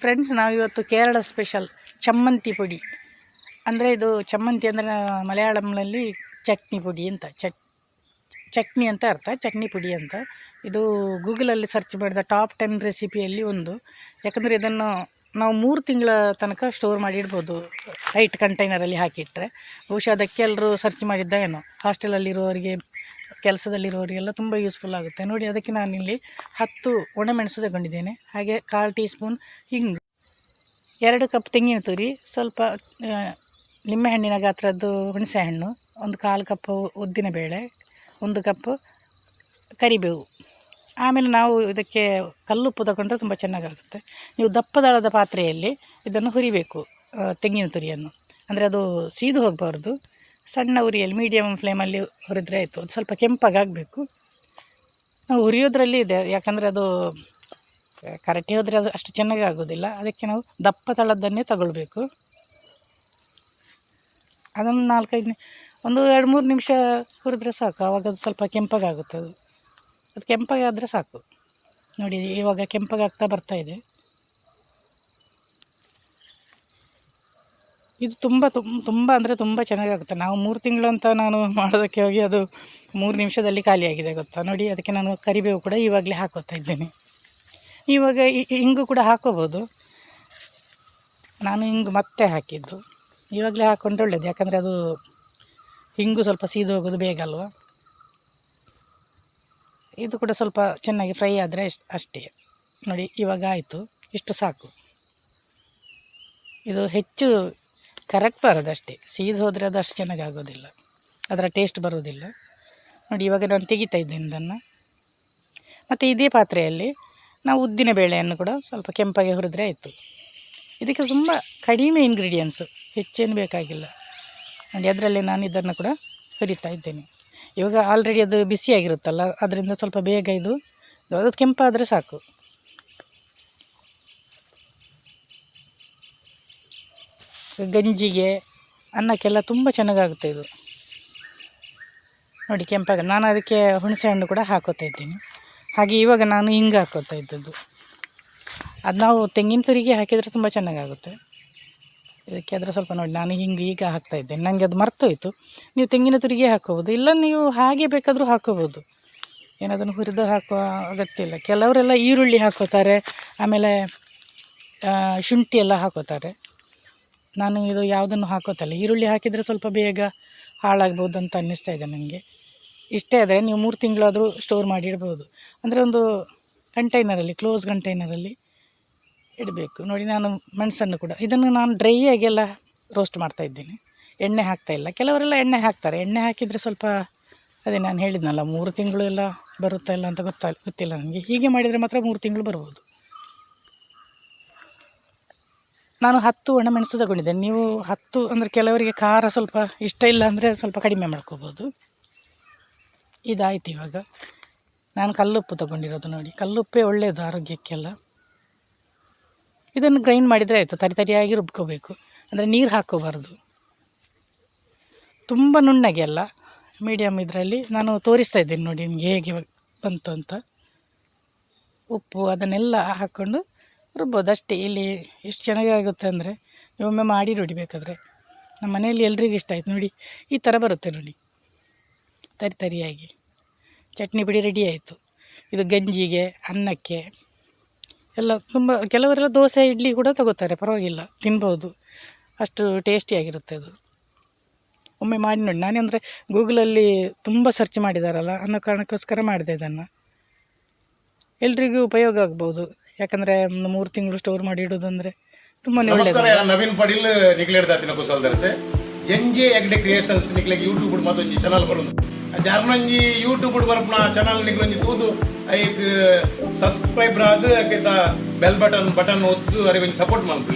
Friends ನಾವಿವತ್ತು Kerala special ಚಮ್ಮಂತಿ ಪುಡಿ. ಅಂದರೆ ಇದು ಚಮ್ಮಂತಿ ಅಂದರೆ ಮಲಯಾಳಂನಲ್ಲಿ ಚಟ್ನಿ ಪುಡಿ ಅಂತ. ಚಟ್, ಚಟ್ನಿ ಅಂತ ಅರ್ಥ, ಚಟ್ನಿ ಪುಡಿ ಅಂತ. ಇದು ಗೂಗಲಲ್ಲಿ ಸರ್ಚ್ ಮಾಡಿದ ಟಾಪ್ ಟೆನ್ ರೆಸಿಪಿಯಲ್ಲಿ ಒಂದು. ಯಾಕಂದರೆ ಇದನ್ನು ನಾವು ಮೂರು ತಿಂಗಳ ತನಕ ಸ್ಟೋರ್ ಮಾಡಿ ಇಡ್ಬೋದು ಟೈಟ್ ಕಂಟೈನರಲ್ಲಿ ಹಾಕಿಟ್ಟರೆ ಬಹುಶಃ ಅದಕ್ಕೆ ಎಲ್ಲರೂ ಸರ್ಚ್ ಮಾಡಿದ್ದ ಏನೋ? ಹಾಸ್ಟೆಲಲ್ಲಿರುವವರಿಗೆ ಕೆಲಸದಲ್ಲಿರುವವರಿಗೆಲ್ಲ ತುಂಬ ಯೂಸ್ಫುಲ್ ಆಗುತ್ತೆ. ನೋಡಿ, ಅದಕ್ಕೆ ನಾನಿಲ್ಲಿ ಹತ್ತು ಒಣಮೆಣಸು ತಗೊಂಡಿದ್ದೇನೆ. ಹಾಗೆ ಕಾಲು ಟೀ ಸ್ಪೂನ್ ಹಿಂಗು. ಎರಡು ಕಪ್ ತೆಂಗಿನ ತುರಿ, ಸ್ವಲ್ಪ ನಿಂಬೆಹಣ್ಣಿನ ಗಾತ್ರದ್ದು ಹುಣಸೆಹಣ್ಣು ಒಂದು ಕಾಲು ಕಪ್ಪು ಉದ್ದಿನಬೇಳೆ ಒಂದು ಕಪ್ ಕರಿಬೇವು. ಆಮೇಲೆ ನಾವು ಇದಕ್ಕೆ ಕಲ್ಲುಪ್ಪು ತಗೊಂಡ್ರೆ ತುಂಬ ಚೆನ್ನಾಗಾಗುತ್ತೆ. ನೀವು ದಪ್ಪದಳದ ಪಾತ್ರೆಯಲ್ಲಿ ಇದನ್ನು ಹುರಿಬೇಕು ತೆಂಗಿನ ತುರಿಯನ್ನು. ಅಂದರೆ ಅದು ಸೀದು ಹೋಗಬಾರ್ದು. ಸಣ್ಣ ಉರಿಯಲ್ಲಿ ಮೀಡಿಯಮ್ ಫ್ಲೇಮಲ್ಲಿ ಹುರಿದ್ರೆ ಆಯಿತು. ಅದು ಸ್ವಲ್ಪ ಕೆಂಪಾಗಬೇಕು ನಾವು ಹುರಿಯೋದ್ರಲ್ಲಿ ಇದೆ. ಯಾಕಂದರೆ ಅದು ಕರಟೆ ಹೋದರೆ ಅದು ಅಷ್ಟು ಚೆನ್ನಾಗಿ ಆಗೋದಿಲ್ಲ ಅದಕ್ಕೆ ನಾವು ದಪ್ಪ ತಳದ್ದನ್ನೇ ತಗೊಳ್ಬೇಕು. ಅದೊಂದು ನಾಲ್ಕೈದು ಒಂದು ಎರಡು ಮೂರು ನಿಮಿಷ ಹುರಿದ್ರೆ ಸಾಕು. ಆವಾಗ ಅದು ಸ್ವಲ್ಪ ಕೆಂಪಗಾಗುತ್ತೆ ಅದು. ಅದು ಕೆಂಪಗಾದರೆ ಸಾಕು. ನೋಡಿ, ಇವಾಗ ಕೆಂಪಗಾಗ್ತಾ ಬರ್ತಾ ಇದೆ ತುಂಬ ತುಂಬ ತುಂಬ ಅಂದರೆ ತುಂಬ ಚೆನ್ನಾಗಾಗುತ್ತೆ. ನಾವು ಮೂರು ತಿಂಗಳು ಅಂತ ನಾನು ಮಾಡೋದಕ್ಕೆ ಹೋಗಿ ಅದು ಮೂರು ನಿಮಿಷದಲ್ಲಿ ಖಾಲಿಯಾಗಿದೆ ಗೊತ್ತಾ? ನೋಡಿ, ಅದಕ್ಕೆ ನಾನು ಕರಿಬೇವು ಕೂಡ ಇವಾಗಲೇ ಹಾಕೋತಾ ಇದ್ದೇನೆ. ಇವಾಗ ಹಿಂಗು ಕೂಡ ಹಾಕೋಬೋದು. ನಾನು ಹಿಂಗು ಮತ್ತೆ ಹಾಕಿದ್ದು. ಇವಾಗಲೇ ಹಾಕ್ಕೊಂಡ್ರೆ ಒಳ್ಳೇದು, ಯಾಕಂದರೆ ಅದು ಹಿಂಗು ಸ್ವಲ್ಪ ಸೀದು ಹೋಗೋದು ಬೇಗ ಅಲ್ವಾ? ಇದು ಕೂಡ ಸ್ವಲ್ಪ ಚೆನ್ನಾಗಿ ಫ್ರೈ ಆದರೆ ಅಷ್ಟೇ. ನೋಡಿ, ಇವಾಗ ಆಯಿತು. ಇಷ್ಟು ಸಾಕು. ಇದು ಹೆಚ್ಚು ಕರೆಕ್ಟ್ ಬರೋದಷ್ಟೇ. ಸೀದು ಹೋದರೆ ಅದು ಅಷ್ಟು ಚೆನ್ನಾಗಿ ಆಗೋದಿಲ್ಲ. ಅದರ ಟೇಸ್ಟ್ ಬರೋದಿಲ್ಲ. ನೋಡಿ, ಇವಾಗ ನಾನು ತೆಗಿತಾ ಇದ್ದೇನೆ ಇದನ್ನು. ಮತ್ತು ಇದೇ ಪಾತ್ರೆಯಲ್ಲಿ ನಾವು ಉದ್ದಿನ ಬೇಳೆಯನ್ನು ಕೂಡ ಸ್ವಲ್ಪ ಕೆಂಪಾಗಿ ಹುರಿದ್ರೆ ಆಯಿತು. ಇದಕ್ಕೆ ತುಂಬ ಕಡಿಮೆ ಇಂಗ್ರೀಡಿಯೆಂಟ್ಸು ಹೆಚ್ಚೇನು ಬೇಕಾಗಿಲ್ಲ. ನೋಡಿ, ಅದರಲ್ಲಿ ನಾನು ಇದನ್ನು ಕೂಡ ಹುರಿತಾ ಇದ್ದೇನೆ. ಇವಾಗ ಆಲ್ರೆಡಿ ಅದು ಬಿಸಿಯಾಗಿರುತ್ತಲ್ಲ, ಅದರಿಂದ ಸ್ವಲ್ಪ ಬೇಗ ಇದು, ಅದು ಕೆಂಪಾದರೆ ಸಾಕು. ಗಂಜಿಗೆ, ಅನ್ನಕ್ಕೆಲ್ಲ ತುಂಬ ಚೆನ್ನಾಗಾಗುತ್ತೆ ಇದು. ನೋಡಿ ಕೆಂಪಾಗ, ನಾನು ಅದಕ್ಕೆ ಹುಣಸೆ ಹಣ್ಣು ಕೂಡ ಹಾಕೋತಾ ಇದ್ದೀನಿ. ಹಾಗೆ ಇವಾಗ ನಾನು ಹಿಂಗೆ ಹಾಕೋತಾ ಇದ್ದದ್ದು. ಅದು ನಾವು ತೆಂಗಿನ ತುರಿಗೆ ಹಾಕಿದರೆ ತುಂಬ ಚೆನ್ನಾಗಾಗುತ್ತೆ. ಇದಕ್ಕೆ ಅದರ ಸ್ವಲ್ಪ ನೋಡಿ, ನಾನು ಹಿಂಗೆ ಈಗ ಹಾಕ್ತಾ ಇದ್ದೇನೆ. ನನಗೆ ಅದು ಮರ್ತೋಯ್ತು. ನೀವು ತೆಂಗಿನ ತುರಿಗೆ ಹಾಕೋಬೋದು ಇಲ್ಲ ನೀವು ಹಾಗೆ ಬೇಕಾದರೂ ಹಾಕೋಬೋದು ಏನದನ್ನು ಹುರಿದು ಹಾಕುವ ಅಗತ್ಯ ಇಲ್ಲ. ಕೆಲವರೆಲ್ಲ ಈರುಳ್ಳಿ ಹಾಕೋತಾರೆ, ಆಮೇಲೆ ಶುಂಠಿ ಎಲ್ಲ ಹಾಕೋತಾರೆ. ನಾನು ಇದು ಯಾವುದನ್ನು ಹಾಕೋತಲ್ಲ, ಈರುಳ್ಳಿ ಹಾಕಿದರೆ ಸ್ವಲ್ಪ ಬೇಗ ಹಾಳಾಗ್ಬೋದು ಅಂತ ಅನ್ನಿಸ್ತಾ ಇದೆ ನನಗೆ. ಇಷ್ಟೇ ಆದರೆ ನೀವು ಮೂರು ತಿಂಗಳಾದರೂ ಸ್ಟೋರ್ ಮಾಡಿ ಇಡ್ಬೋದು ಅಂದರೆ ಒಂದು ಕಂಟೈನರಲ್ಲಿ, ಕ್ಲೋಸ್ ಕಂಟೈನರಲ್ಲಿ ಇಡಬೇಕು. ನೋಡಿ, ನಾನು ಮೆಣಸನ್ನು ಕೂಡ, ಇದನ್ನು ನಾನು ಡ್ರೈ ಆಗೆಲ್ಲ ರೋಸ್ಟ್ ಮಾಡ್ತಾ ಇದ್ದೇನೆ. ಎಣ್ಣೆ ಹಾಕ್ತಾ ಇಲ್ಲ. ಕೆಲವರೆಲ್ಲ ಎಣ್ಣೆ ಹಾಕ್ತಾರೆ. ಎಣ್ಣೆ ಹಾಕಿದರೆ ಸ್ವಲ್ಪ, ಅದೇ ನಾನು ಹೇಳಿದ್ನಲ್ಲ, ಮೂರು ತಿಂಗಳು ಎಲ್ಲ ಬರುತ್ತಾ ಇಲ್ಲ ಅಂತ ಗೊತ್ತಾ, ಗೊತ್ತಿಲ್ಲ ನನಗೆ. ಹೀಗೆ ಮಾಡಿದರೆ ಮಾತ್ರ ಮೂರು ತಿಂಗಳು ಬರ್ಬೋದು. ನಾನು ಹತ್ತು ಒಣಮೆಣಸು ತಗೊಂಡಿದ್ದೇನೆ ನೀವು ಹತ್ತು ಅಂದರೆ ಕೆಲವರಿಗೆ ಖಾರ ಸ್ವಲ್ಪ ಇಷ್ಟ ಇಲ್ಲ ಅಂದರೆ ಸ್ವಲ್ಪ ಕಡಿಮೆ ಮಾಡ್ಕೋಬೋದು. ಇದಾಯ್ತು ಇವಾಗ. ನಾನು ಕಲ್ಲುಪ್ಪು ತಗೊಂಡಿರೋದು ನೋಡಿ. ಕಲ್ಲುಪ್ಪೇ ಒಳ್ಳೆಯದು ಆರೋಗ್ಯಕ್ಕೆಲ್ಲ. ಇದನ್ನು ಗ್ರೈಂಡ್ ಮಾಡಿದರೆ ಆಯಿತು. ತರಿ ತರಿಯಾಗಿ ರುಬ್ಕೋಬೇಕು. ಅಂದರೆ ನೀರು ಹಾಕೋಬಾರ್ದು. ತುಂಬ ನುಣ್ಣಗೆ ಅಲ್ಲ. ಮೀಡಿಯಮ್ ಇದರಲ್ಲಿ ನಾನು ತೋರಿಸ್ತಾ ಇದ್ದೀನಿ ನೋಡಿ ನಿಮಗೆ ಹೇಗೆ ಬಂತು ಅಂತ. ಉಪ್ಪು ಅದನ್ನೆಲ್ಲ ಹಾಕ್ಕೊಂಡು ರುಬ್ಬೋದು ಅಷ್ಟೇ, ಇಲ್ಲಿ ಎಷ್ಟು ಚೆನ್ನಾಗಿ ಆಗುತ್ತೆ ಅಂದರೆ ಒಮ್ಮೆ ಮಾಡಿ ನೋಡಿ ಬೇಕಾದರೆ. ನಮ್ಮ ಮನೆಯಲ್ಲಿ ಎಲ್ರಿಗೂ ಇಷ್ಟ ಆಯಿತು ನೋಡಿ. ಈ ಥರ ಬರುತ್ತೆ ನೋಡಿ. ತರಿ ತರಿಯಾಗಿ. ಚಟ್ನಿ ಪುಡಿ ರೆಡಿ ಆಯಿತು. ಇದು ಗಂಜಿಗೆ, ಅನ್ನಕ್ಕೆ ಎಲ್ಲ ತುಂಬ, ಕೆಲವರೆಲ್ಲ ದೋಸೆ, ಇಡ್ಲಿ ಕೂಡ ತಗೋತಾರೆ, ಪರವಾಗಿಲ್ಲ. ತಿನ್ಬೋದು. ಅಷ್ಟು ಟೇಸ್ಟಿಯಾಗಿರುತ್ತೆ ಅದು. ಒಮ್ಮೆ ಮಾಡಿ ನೋಡಿ. ನಾನೇ ಅಂದರೆ ಗೂಗಲಲ್ಲಿ ತುಂಬ ಸರ್ಚ್ ಮಾಡಿದಾರಲ್ಲ, ಅನ್ನೋ ಕಾರಣಕ್ಕೋಸ್ಕರ ಮಾಡಿದೆ ಇದನ್ನು. ಎಲ್ರಿಗೂ ಉಪಯೋಗ ಆಗ್ಬೋದು. ಯಾಕಂದರೆ ಒಂದು ಮೂರು ತಿಂಗಳು ಸ್ಟೋರ್ ಮಾಡಿ ಇಡೋದು ಅಂದ್ರೆ ತುಂಬಾ ನಮಸ್ಕಾರ ನವೀನ್ ಪಡೀಲ್ ನಿಕ್ಲೇಡ್ ದಾತಿನ ಕುಸಲ್ ದರ್ಸೆ ಜಂಜೆ ಎಗ್ಡೆ ಕ್ರಿಯೇಷನ್ಸ್ ನಿಕ್ಲೆಗ್ ಯೂಟ್ಯೂಬ್ ಮತ್ತೊಂಜಿ ಚಾನಲ್ ಬರೋದು ಜಾರ್ನಂಜಿ ಯೂಟ್ಯೂಬ್ ಬರ್ಪನ ಚಾನಲ್ ನಿಕ್ಲೊಂಜಿ ತೂದು ಐಕ್ ಸಬ್ಸ್ಕ್ರೈಬರ್ ಆದ್ ಬೆಲ್ ಬಟನ್ ಬಟನ್ ಒತ್ತು ಅರಿವಿನ ಸಪೋರ್ಟ್ ಮಾಡ್ಕೊಳ್ಳಿ